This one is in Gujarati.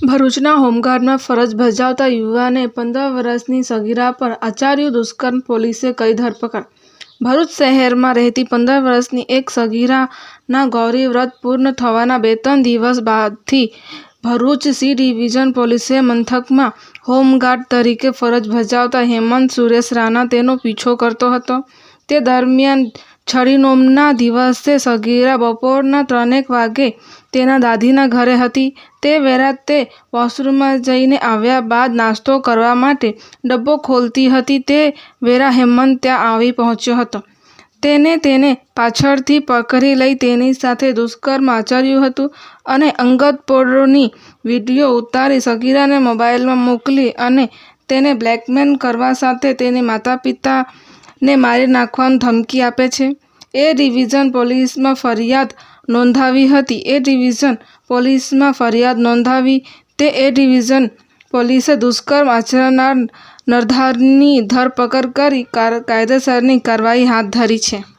ભરૂચના હોમગાર્ડમાં ફરજ બજાવતા યુવાને પંદર વર્ષની સગીરા પર આચાર્ય દુષ્કર્મ પોલીસે કરી ધરપકડ. ભરૂચ શહેરમાં રહેતી પંદર વર્ષની એક સગીરાના ગૌરી વ્રત પૂર્ણ થવાના બે ત્રણ દિવસ બાદથી ભરૂચ સી ડિવિઝન પોલીસે મથકમાં હોમગાર્ડ તરીકે ફરજ બજાવતા હેમંત સુરેશ રાણા તેનો પીછો કરતો હતો. તે દરમિયાન છડીનોમના દિવસે સગીરા બપોરના ત્રણેક વાગે તેના દાદીના ઘરે હતી. તે વેરા તે વોશરૂમમાં જઈને આવ્યા બાદ નાસ્તો કરવા માટે ડબ્બો ખોલતી હતી. તે વેરા હેમંત ત્યાં આવી પહોંચ્યો હતો. તેને તેને પાછળથી પકડી લઈ તેની સાથે દુષ્કર્મ આચર્યું હતું અને અંગત પોળોની વીડિયો ઉતારી સગીરાને મોબાઈલમાં મોકલી અને તેને બ્લેકમેલ કરવા સાથે તેની માતા પિતાને મારી નાખવાની ધમકી આપે છે. એ ડિવિઝન પોલીસમાં ફરિયાદ નોંધાવી હતી. એ ડિવિઝન પોલીસમાં ફરિયાદ નોંધાવી તે એ ડિવિઝન પોલીસે દુષ્કર્મ આચરનાર નરધારની ધરપકડ કરી, કાયદેસરની કાર્યવાહી હાથ ધરી છે.